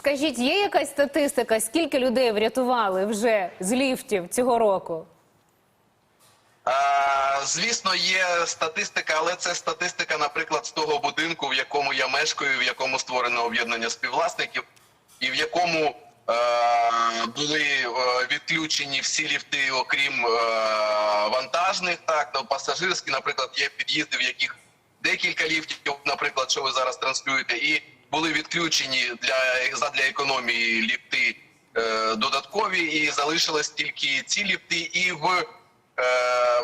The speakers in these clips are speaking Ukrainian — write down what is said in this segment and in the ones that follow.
Скажіть, є якась статистика, скільки людей врятували вже з ліфтів цього року? Е, Звісно, є статистика, але це статистика, наприклад, з того будинку, в якому я мешкаю, в якому створено об'єднання співвласників, і в якому е, були відключені всі ліфти, окрім е, вантажних, так то пасажирські, наприклад, є під'їзди, в яких декілька ліфтів, наприклад, що ви зараз транслюєте, і були відключені для задля економії ліфти е, додаткові, і залишились тільки ці ліфти, і в е,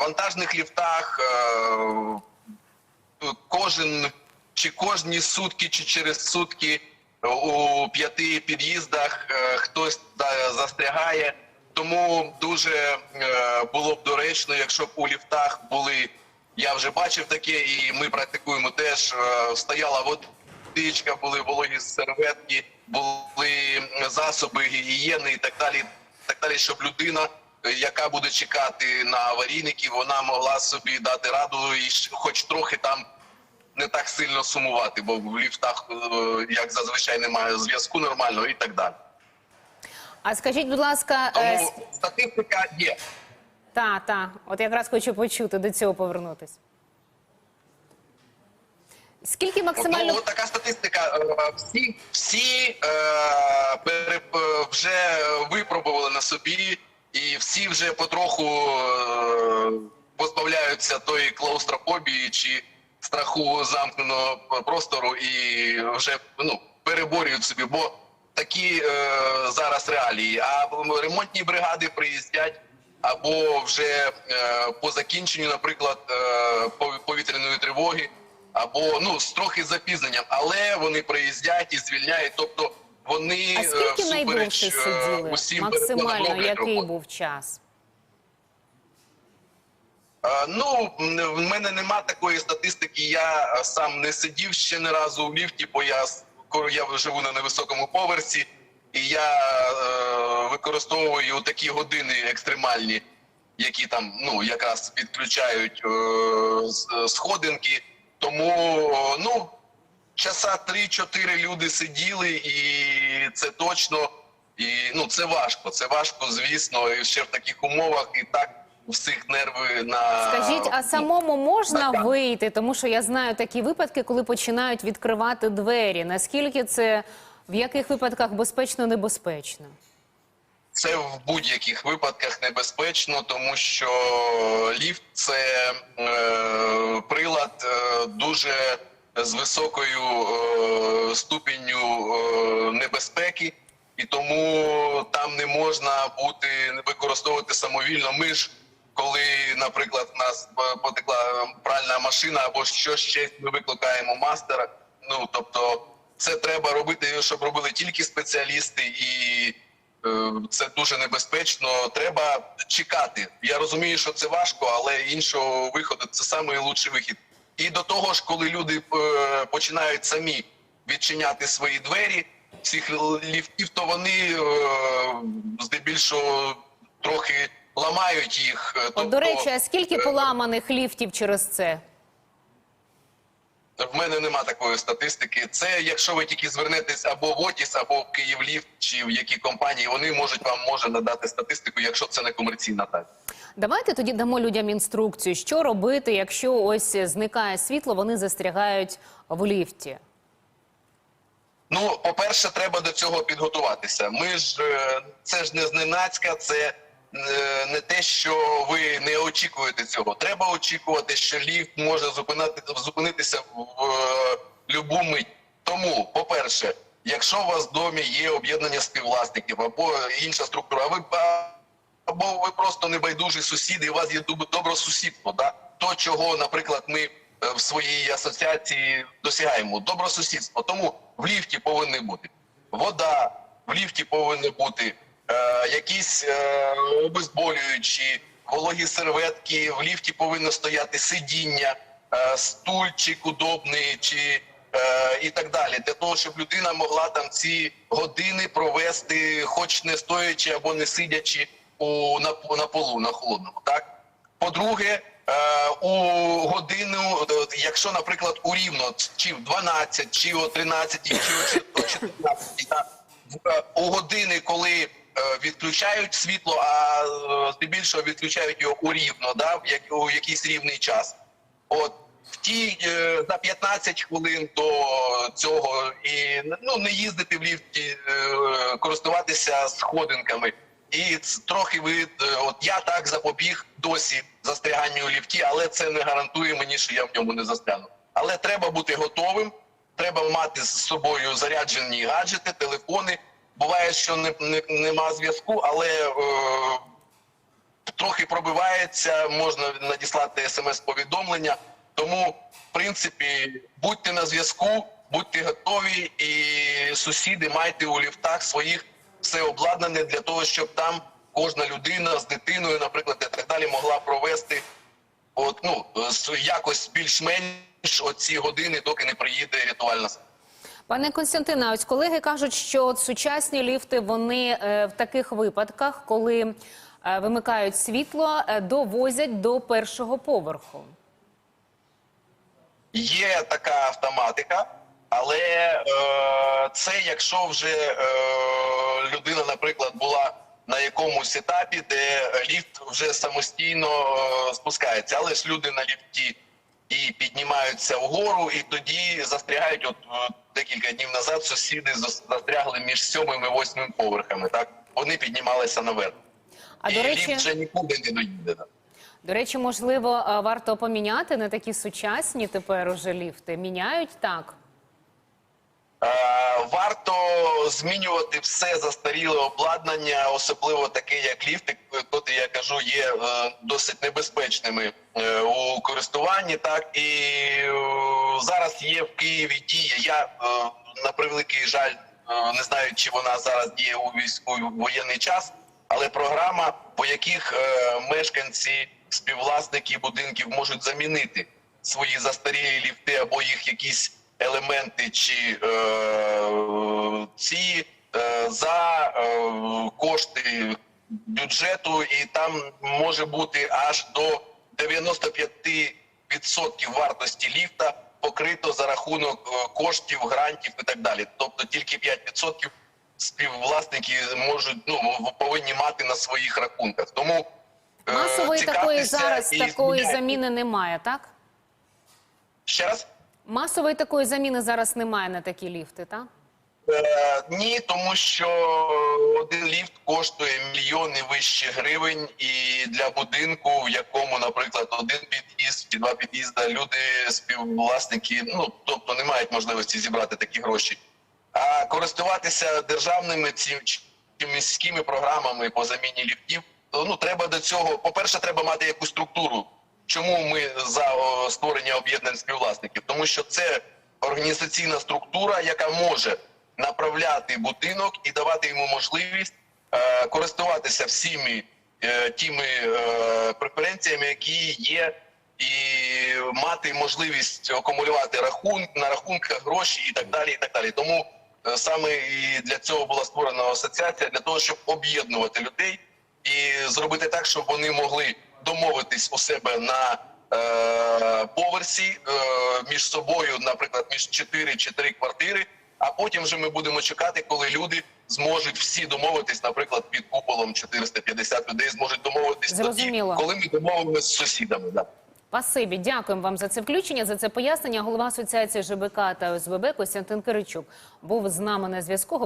вантажних ліфтах е, кожен чи кожні сутки, чи через сутки у п'яти під'їздах е, хтось да, застрягає. Тому дуже е, було б доречно, якщо б у ліфтах були. Я вже бачив таке, і ми практикуємо теж. е, Стояла водичка, були вологі серветки, були засоби гігієни і так далі. Так далі, щоб людина, е, яка буде чекати на аварійників, вона могла собі дати раду і хоч трохи там не так сильно сумувати, бо в ліфтах, е, як зазвичай, немає зв'язку нормального і так далі. А скажіть, будь ласка, е, Тому статистика є. та, та, от якраз хочу почути до цього повернутись. Скільки максимально Ну, така статистика. Е, Всі, всі е, пере, е, вже випробували на собі, і всі вже потроху е, позбавляються тої клаустрофобії чи страху замкненого простору і вже ну, переборюють собі, бо такі е, зараз реалії. А ремонтні бригади приїздять або вже е, по закінченню, наприклад, е, повітряної тривоги або ну з трохи запізненням, але вони приїздять і звільняють. Тобто вони а е, скільки всупереч, найдовше е, сиділи? усім Максимально який роботу. був час? Е, Ну в мене нема такої статистики. Я сам не сидів ще не разу у ліфті, бо я я живу на невисокому поверсі, і я е, використовую такі години екстремальні, які там ну якраз відключають е, сходинки. Тому ну часа 3-4 люди сиділи, і це точно. І ну це важко. Це важко, звісно, і ще в таких умовах, і так всіх нерви на Скажіть, а самому можна так. вийти? Тому що я знаю такі випадки, коли починають відкривати двері. Наскільки це в яких випадках безпечно небезпечно? Це в будь-яких випадках небезпечно, тому що ліфт це е, прилад е, дуже з високою е, ступінню е, небезпеки, і тому там не можна бути використовувати самовільно. Ми ж коли, наприклад, в нас потекла пральна машина або що ще, ми викликаємо мастера. Ну тобто, це треба робити, щоб робили тільки спеціалісти і. Е, Це дуже небезпечно. Треба чекати. Я розумію, що це важко, але іншого виходу це найкращий вихід. І до того ж, коли люди е, починають самі відчиняти свої двері цих ліфтів, то вони е, здебільшого трохи ламають їх. Е, От, до речі, а скільки поламаних ліфтів через це? В мене нема такої статистики. Це якщо ви тільки звернетесь або в Отіс, або в Київліфт, чи в які компанії, вони можуть вам може надати статистику, якщо це не комерційна тайна. Давайте тоді дамо людям інструкцію, що робити, якщо ось зникає світло, вони застрягають в ліфті. Ну, по-перше, треба до цього підготуватися. Ми ж е, це ж не зненацька, це не те, що ви не очікуєте цього. Треба очікувати, що ліфт може зупинати зупинитися в е, любу мить. Тому, по-перше, якщо у вас в домі є об'єднання співвласників або інша структура, ви або ви просто небайдужі сусіди, і у вас є доб- добросусідство, да? то чого, наприклад, ми е, в своїй асоціації досягаємо добросусідство. Тому в ліфті повинні бути вода, в ліфті повинні бути е, якісь е, обезболюючі, вологі серветки, в ліфті повинно стояти сидіння, е, стульчик удобний чи е, і так далі, для того, щоб людина могла там ці години провести, хоч не стоячи або не сидячи у на, на полу на холодному. Так по-друге, е, у годину, е, якщо, наприклад, у рівно чи в 12, чи о 13, чи о 14, в у години, коли е, відключають світло, а е, здебільшого відключають його у рівно, да, у якийсь рівний час. От в ті е, за 15 хвилин до цього і ну не їздити в ліфті, е, користуватися сходинками. І трохи ви е, от я так запобіг досі застряганню у ліфті, але це не гарантує мені, що я в ньому не застряну. Але треба бути готовим. Треба мати з собою заряджені гаджети, телефони. Буває, що не, не, нема зв'язку, але е, трохи пробивається, можна надіслати смс-повідомлення. Тому, в принципі, будьте на зв'язку, будьте готові, і сусіди майте у ліфтах своїх все обладнане для того, щоб там кожна людина з дитиною, наприклад, і так далі, могла провести от, ну, якось більш-менш оці години, доки не приїде рятувальна. Пане Константине, ось колеги кажуть, що от сучасні ліфти вони е, в таких випадках, коли е, вимикають світло, е, довозять до першого поверху. Є така автоматика, але е, це якщо вже е, людина, наприклад, була на якомусь етапі, де ліфт вже самостійно е, спускається, але ж люди на ліфті і піднімаються вгору, і тоді застрягають. От е, декілька днів назад сусіди зас- застрягли між сьомим і восьмим поверхами. Так вони піднімалися наверх, А і до речі, вже нікуди не доїде. до речі, можливо, е, варто поміняти на такі сучасні тепер уже ліфти. Міняють так. Е, Варто змінювати все застаріле обладнання, особливо таке, як ліфти, котрі, я кажу, є е, досить небезпечними е, у користуванні. Так і зараз є в Києві дія. Я на превеликий жаль не знаю, чи вона зараз діє у військовий воєнний час, але програма, по яких мешканці, співвласники будинків можуть замінити свої застарілі ліфти або їх якісь елементи чи е, ці е, за е, кошти бюджету, і там може бути аж до 95% вартості ліфта покрито за рахунок е, коштів, грантів і так далі. Тобто тільки 5% співвласники можуть ну повинні мати на своїх рахунках. Тому е, Масової такої зараз і такої заміни немає, так? ще раз. Масової такої заміни зараз немає на такі ліфти, так? Е, ні, тому що один ліфт коштує мільйони вище гривень, і для будинку, в якому, наприклад, один під'їзд чи два під'їзда, люди, співвласники, ну тобто не мають можливості зібрати такі гроші. А користуватися державними ці чи міськими програмами по заміні ліфтів, ну треба до цього. По-перше, треба мати якусь структуру. Чому ми за створення об'єднань співвласників? Тому що це організаційна структура, яка може направляти будинок і давати йому можливість е, користуватися всіми е, тими е, преференціями, які є, і мати можливість акумулювати рахунок на рахунках гроші і так далі. І так далі. Тому е, саме і для цього була створена асоціація для того, щоб об'єднувати людей і зробити так, щоб вони могли домовитись у себе на е, поверсі е, між собою, наприклад, між 4 чи 3 квартири. А потім вже ми будемо чекати, коли люди зможуть всі домовитись, наприклад, під куполом 450 людей зможуть домовитись Зрозуміло. тоді, коли ми домовимося з сусідами. Да. Спасибі, дякуємо вам за це включення, за це пояснення. Голова асоціації ЖБК та ОСББ Костянтин Киричук був з нами на зв'язку.